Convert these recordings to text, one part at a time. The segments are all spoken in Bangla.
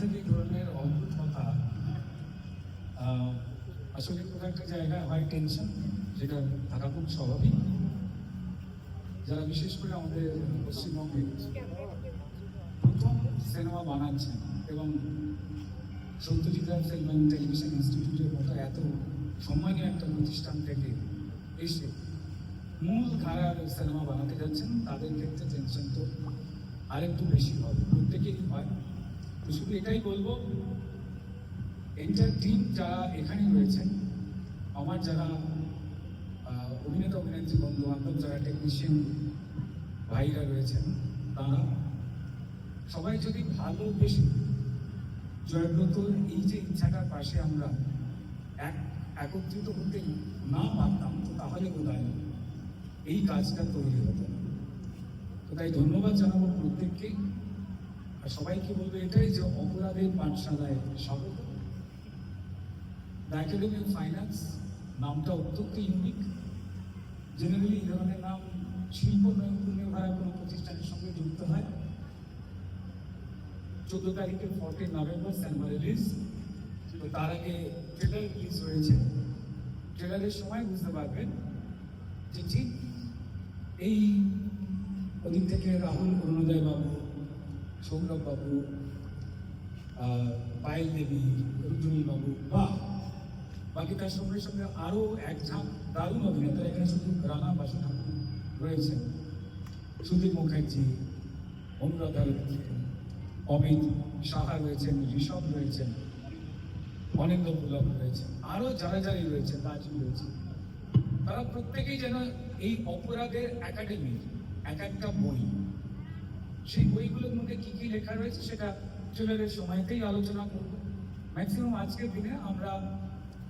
থেকে ধরনের অদ্ভুত কথা আসলে কোনো একটা জায়গায় হয় টেনশন যেটা থাকা খুব স্বাভাবিক। যারা বিশেষ করে আমাদের পশ্চিমবঙ্গে প্রথম সিনেমা বানাচ্ছেন এবং Satyajit Ray film and television ইনস্টিটিউটের মতো এত সম্মানীয় একটা প্রতিষ্ঠান থেকে এসে মূল ধারার সিনেমা বানাতে যাচ্ছেন, তাদের ক্ষেত্রে টেনশন তো আরেকটু বেশি হবে, প্রত্যেকেরই হয়। শুধু এটাই বলব এন্টার টিম যারা এখানে রয়েছেন আমার যারা অভিনেতা, অভিনেত্রী বন্ধু বান্ধব যারা টেকনিশিয়ান ভাইরা রয়েছেন, তারা সবাই যদি ভালোবেসে জয়ব্রতর এই যে ইচ্ছাটার পাশে আমরা এক, একত্রিত হতে না পারতাম, তো তাহলে বোধহয় এই কাজটা তৈরি হতো তো তাই ধন্যবাদ জানাব প্রত্যেককে আর সবাইকে বলব এটাই যে অপরাধের পাঠশালায় স্বাগত। দ্য একাডেমি অফ ফাইন্যান্স নামটা অত্যন্ত ইউনিক জেনারেলি এই ধরনের নাম শিল্প নৈপুণ্য ভাড়া কোনো প্রতিষ্ঠানের সঙ্গে যুক্ত হয়। চোদ্দ তারিখে ফোরটিন নভেম্বর সিনেমা রিলিজ তো তার আগে ট্রেলার রিলিজ হয়েছে। ট্রেলারের সময় বুঝতে পারবেন যে ঠিক এই ওদিক থেকে রাহুল অরুণোদয় বাবু সৌরভ বাবু পায়েল দেবী রুদ্রুল বাবু বা বাকি তার সঙ্গে সঙ্গে আরও এক ঝাঁক দারুণ অভিনেতা এখানে শুধু রানা বাসু ঠাকুর রয়েছেন। সুদীপ মুখার্জি, অনুরাধা অমিত সাহা রয়েছেন, ঋষভ রয়েছেন, অনিন্দ পুলক রয়েছেন, আরও যারা যারাই রয়েছেন রাজু রয়েছে তারা প্রত্যেকেই যেন এই অপরাধের একাডেমির এক একটা বই সেই বইগুলোর মধ্যে কি কি লেখা রয়েছে সেটা ট্রেলারের সময়তেই আলোচনা করব। ম্যাক্সিমাম আজকের দিনে আমরা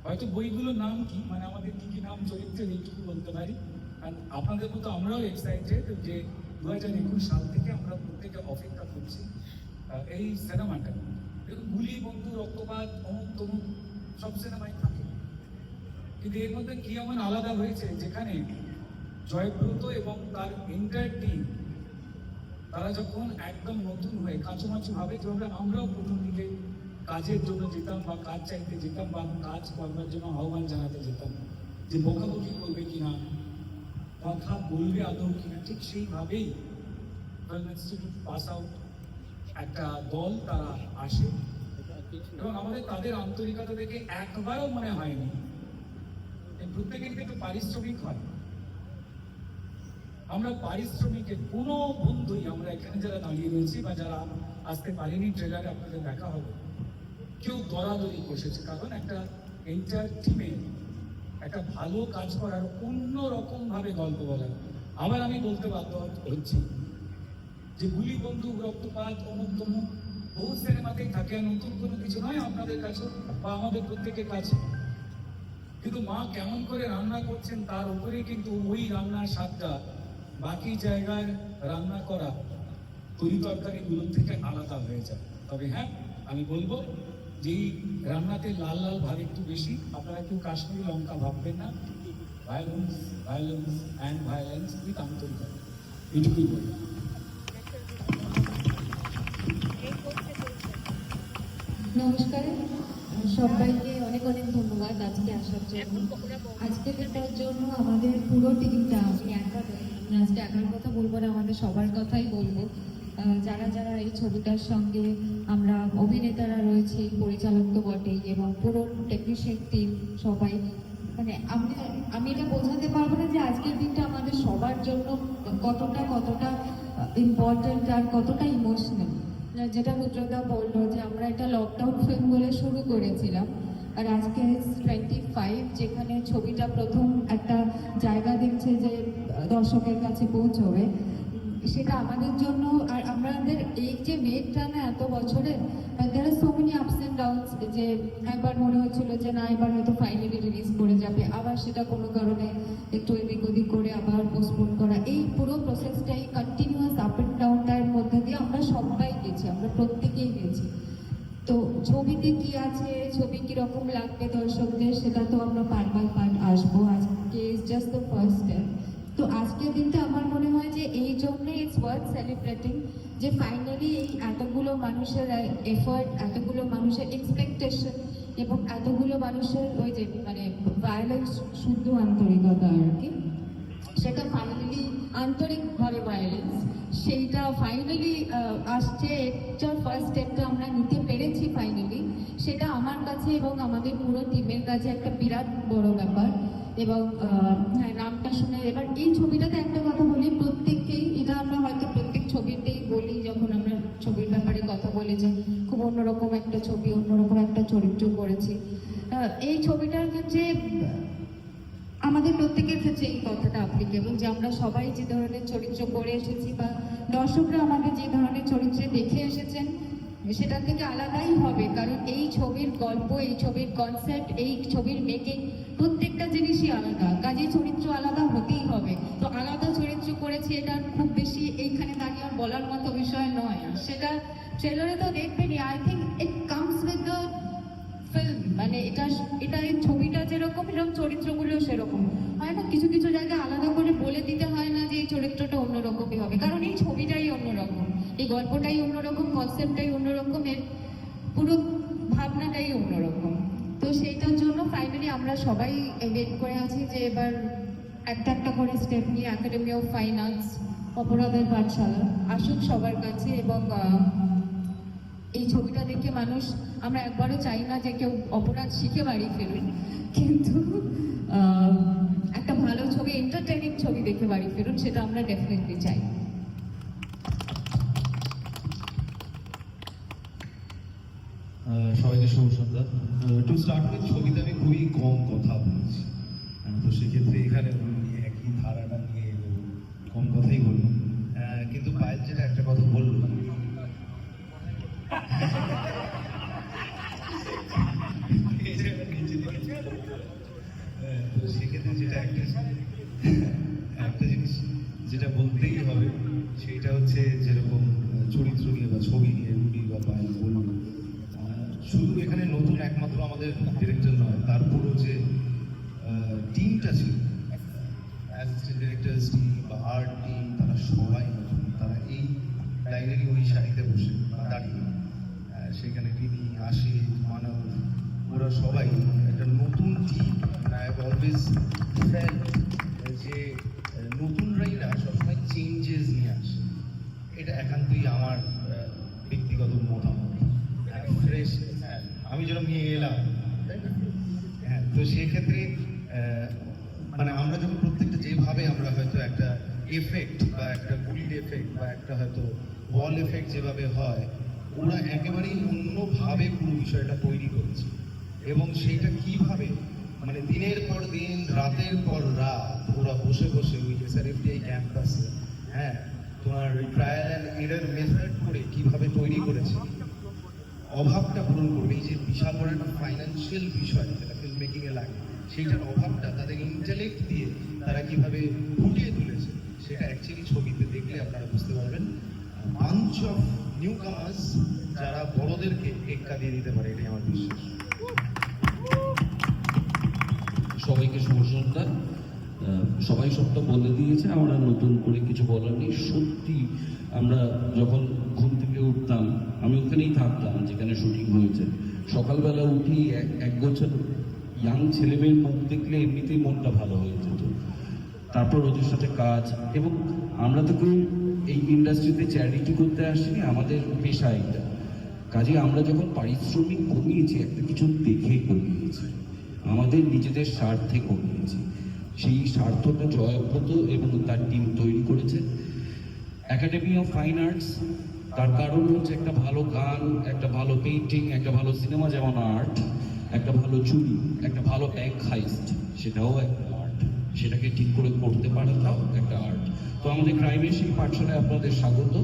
হয়তো বইগুলোর নাম কি মানে আমাদের কি কি নাম, চরিত্রের এইটুকু বলতে পারি। আর আপনাদের মতো আমরাও এক্সাইটেড যে দু হাজার একুশ সাল থেকে আমরা প্রত্যেকে অপেক্ষা করছি এই সিনেমাটা। দেখুন, গুলি বন্ধু রক্তপাত, অমুক, তমুক, সব সিনেমাই থাকে। কিন্তু এর মধ্যে কি এমন আলাদা হয়েছে যেখানে জয়ব্রত এবং তার এন্টায়ার টিম তারা যখন একদম নতুন হয়ে কাছুমাছু ভাবে যেভাবে আমরাও প্রথম দিকে কাজের জন্য যেতাম বা কাজ চাইতে যেতাম বা কাজ করবার জন্য আহ্বান জানাতে যেতাম যে বকাবকি করবে কিনা কথা বলবে আদৌ কিনা, ঠিক সেইভাবেই ইনস্টিটিউট পাস আউট একটা দল তারা আসে। এবং আমাদের তাদের আন্তরিকতা দেখে একবারও মনে হয়নি। প্রত্যেকের কিন্তু পারিশ্রমিক হয়। আমরা পারিশ্রমিকের কোনো বন্ধুই, আমরা এখানে যারা দাঁড়িয়ে রয়েছি বা যারা আসতে পারিনি ট্রেলারে আপনাদের দেখা হবে, কেউ দরাদরি বসেছে। কারণ একটা এন্টার টিমে একটা ভালো কাজ করার অন্য রকম ভাবে গল্প বলার আবার আমি বলতে বাধ্য হচ্ছি যে গুলি বন্দুক, রক্তপাত, অমুক তমুক, বহু সিনেমাতেই থাকে নতুন কোনো কিছু নয় আপনাদের কাছে বা আমাদের প্রত্যেকের কাছে। কিন্তু মা কেমন করে রান্না করছেন তার উপরে কিন্তু ওই রান্নার স্বাদটা বাকি জায়গায় রান্না করা তরি তরকারিগুলোর থেকে আলাদা হয়ে যায়। তবে হ্যাঁ আমি বলব যে রান্নাতে লাল লাল ভাগ একটু বেশি। আপনারা কেউ কাশ্মীরি লঙ্কা ভাববেন না। Violence violence and violence with আন্তরিকতা। এটুকুই বলব। নমস্কার। সবাইকে অনেক অনেক ধন্যবাদ আজকে আসার জন্য। আজকে জন্য আমাদের পুরো টিমটা আমি একা। আজকে একার কথা বলব না আমাদের সবার কথাই বলব। যারা যারা এই ছবিটার সঙ্গে আমরা অভিনেতারা রয়েছে পরিচালক তো বটেই এবং পুরো টেকনিশিয়ান টিম সবাই। মানে আমি আমি এটা বোঝাতে পারব না যে আজকের দিনটা আমাদের সবার জন্য কতটা কতটা ইম্পর্ট্যান্ট আর কতটা ইমোশনাল যেটা রুদ্রদা বলল যে আমরা এটা লকডাউন ফিল্ম বলে শুরু করেছিলাম। আর আজকে টোয়েন্টি ফাইভ যেখানে ছবিটা প্রথম একটা জায়গা দেখছে যে দর্শকের কাছে পৌঁছবে। সেটা আমাদের জন্য আর আমাদের এই যে মেয়েটা না এত বছরে দের আর so many ups and downs যে, একবার মনে হচ্ছিল যে, না, এবার হয়তো ফাইনালি রিলিজ করে যাবে। আবার সেটা কোনো কারণে একটু এদিক ওদিক করে আবার পোস্টপোন করা। এই পুরো প্রসেসটাই কন্টিনিউয়াস আপ অ্যান্ড ডাউনটার মধ্যে দিয়ে আমরা সবাই গেছি, আমরা প্রত্যেকেই গেছি। তো ছবিতে কি আছে? কীরকম লাগবে দর্শকদের সেটা তো আমরা পার্ট বাই পার্ট আসব। আজকে is just the first step তো আজকের দিনটা আমার মনে হয় যে এই জন্যে ইটস ওয়ার্থ সেলিব্রেটিং যে ফাইনালি এই এতগুলো মানুষের এফার্ট এতগুলো মানুষের এক্সপেকটেশন এবং এতগুলো মানুষের ওই যে মানে ভায়োলেন্স শুদ্ধ আন্তরিকতা আর কি, সেটা ফাইনালি আন্তরিকভাবে ভায়োলেন্স সেইটা ফাইনালি আসছে এটার কাছে এবং আমাদের পুরো টিমের কাছে একটা বিরাট বড় ব্যাপার এবং হ্যাঁ নামটা শুনে এবার এই ছবিটাতে একটা কথা বলি, প্রত্যেককেই এটা আমরা হয়তো প্রত্যেক ছবিতেই বলি যখন আমরা ছবির ব্যাপারে কথা বলি যে খুব অন্যরকম একটা ছবি, অন্যরকম একটা চরিত্র করেছি। এই ছবিটার ক্ষেত্রে আমাদের প্রত্যেকের ক্ষেত্রে এই কথাটা অ্যাপ্লিকেবল যে আমরা সবাই যে ধরনের চরিত্র করে এসেছি বা দর্শকরা আমাদের যে ধরনের চরিত্রে দেখে এসেছেন সেটা থেকে আলাদাই হবে, কারণ এই ছবির গল্প, এই ছবির কনসেপ্ট এই ছবির মেকিং প্রত্যেকটা জিনিসই আলাদা। কাজে চরিত্র আলাদা হতেই হবে। তো আলাদা চরিত্র করেছি এটা খুব বেশি এইখানে দাঁড়িয়ে বলার মতো বিষয় নয়। সেটা ট্রেলারে তো দেখবেনই। I think it comes with the film মানে এটা এটা ছবিটা যেরকম, এরকম চরিত্রগুলো সেরকম। হয় না? কিছু কিছু জায়গায় আলাদা করে বলে দিতে হয় না যে এই চরিত্রটা অন্যরকমই হবে কারণ এই ছবিটাই অন্যরকম এই গল্পটাই অন্যরকম কনসেপ্টটাই অন্যরকম, এর পুরো ভাবনাটাই অন্যরকম। তো সেইটার জন্য ফাইনালি আমরা সবাই ওয়েট করে আছি যে এবার একটা একটা করে স্টেপ নিয়ে একাডেমি অফ ফাইন আর্টস অপরাধের পাঠশালা, আসুক সবার কাছে এবং এই ছবিটা দেখে মানুষ, আমরা একবারও চাই না যে কেউ অপরাধ শিখে বাড়ি ফেরুন কিন্তু একটা ভালো ছবি এন্টারটেনিং ছবি দেখে বাড়ি ফেরুন সেটা আমরা ডেফিনেটলি চাই। সবাইকে শুভ টু স্টার্ট উইথ ছবিতে আমি খুবই কম কথা বলেছি। তো সেক্ষেত্রে এখানে একই ধারাটা নিয়ে কম কথাই বললাম কিন্তু পায়েল যেটা একটা কথা বলল। তো সেক্ষেত্রে যেটা একটা একটা জিনিস যেটা বলতেই হবে, সেটা হচ্ছে যেরকম চরিত্র নিয়ে বা ছবি নিয়ে রুডি বা পায়েল বলল। শুধু এখানে নতুন একমাত্র আমাদের ডিরেক্টর নয়, তার পুরো যে টিমটা ছিল অ্যাসিস্ট্যান্ট ডিরেক্টর্স টিম বা আর্ট টিম তারা সবাই নতুন, তারা এই লাইনেরই ওই শাড়িতে বসে দাঁড়িয়ে সেখানে তিনি আশিস মানব, ওরা সবাই একটা নতুন team I have always felt যে আমি নিয়ে এলাম। হ্যাঁ তো সেক্ষেত্রে মানে আমরা যখন প্রত্যেকটা যেভাবে আমরা হয়তো একটা এফেক্ট বা একটা গুলিড এফেক্ট বা একটা হয়তো বল এফেক্ট যেভাবে হয়, ওরা একেবারেই অন্যভাবে পুরো বিষয়টা তৈরি করেছে। এবং সেইটা কীভাবে? মানে দিনের পর দিন, রাতের পর রাত, ওরা বসে বসে ওই এসআরএফটিআই ক্যাম্পাসে হ্যাঁ তোমার ট্রায়াল অ্যান্ড এরার মেথড করে কীভাবে তৈরি করেছে। অভাবটা পূরণ করবে। এই যে বিশাল বড় একটা ফাইন্যান্সিয়াল বিষয়, যেটা ফিল্ম মেকিং এ লাগে, সেইটার অভাবটা তাদের ইন্টালেক্ট দিয়ে তারা কীভাবে ফুটিয়ে তুলেছে, সেটা অ্যাকচুয়ালি ছবিতে দেখলে আপনারা বুঝতে পারবেন। মাঞ্চ অফ নিউ কামার্স যারা বড়দেরকে টেক্কা দিয়ে দিতে পারে, এটাই আমার বিশ্বাস। সবাইকে শুভ সন্ধ্যা সবাই সবটা বলে দিয়েছে, আমরা নতুন করে কিছু বলার নেই। সত্যি আমরা যখন ঘুম থেকে উঠতাম, আমি ওখানেই থাকতাম যেখানে শুটিং হয়েছে। সকালবেলা উঠি, এক- বছর ইয়াং ছেলেমেয়ের মুখ দেখলে এমনিতেই মনটা ভালো হয়ে যেত। তারপর ওদের সাথে কাজ, এবং আমরা তো কেউ এই ইন্ডাস্ট্রিতে চ্যারিটি করতে আসিনি, আমাদের পেশা এটা। কাজে আমরা যখন পারিশ্রমিক কমিয়েছি, একটা কিছু দেখে কমিয়েছি। আমাদের নিজেদের স্বার্থে কমিয়েছি। সেই স্বার্থটা জয়ব্রত এবং তার টিম তৈরি করেছে। একাডেমি অফ ফাইন আর্টস তার কারণ হচ্ছে একটা ভালো গান, একটা ভালো পেইন্টিং একটা ভালো সিনেমা যেমন আর্ট একটা ভালো চুরি, একটা ভালো ব্যাংক হাইস্ট সেটাও একটা আর্ট সেটাকে ঠিক করে করতে পারাটাও একটা আর্ট তো আমাদের ক্রাইমের সেই পাঠশালায় আপনাদের স্বাগত।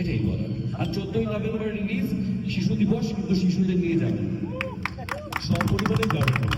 এটাই বলার। আর চোদ্দই নভেম্বর রিলিজ শিশু দিবস, কিন্তু শিশুদের নিয়ে যাবেন সপরিবারে যাবে।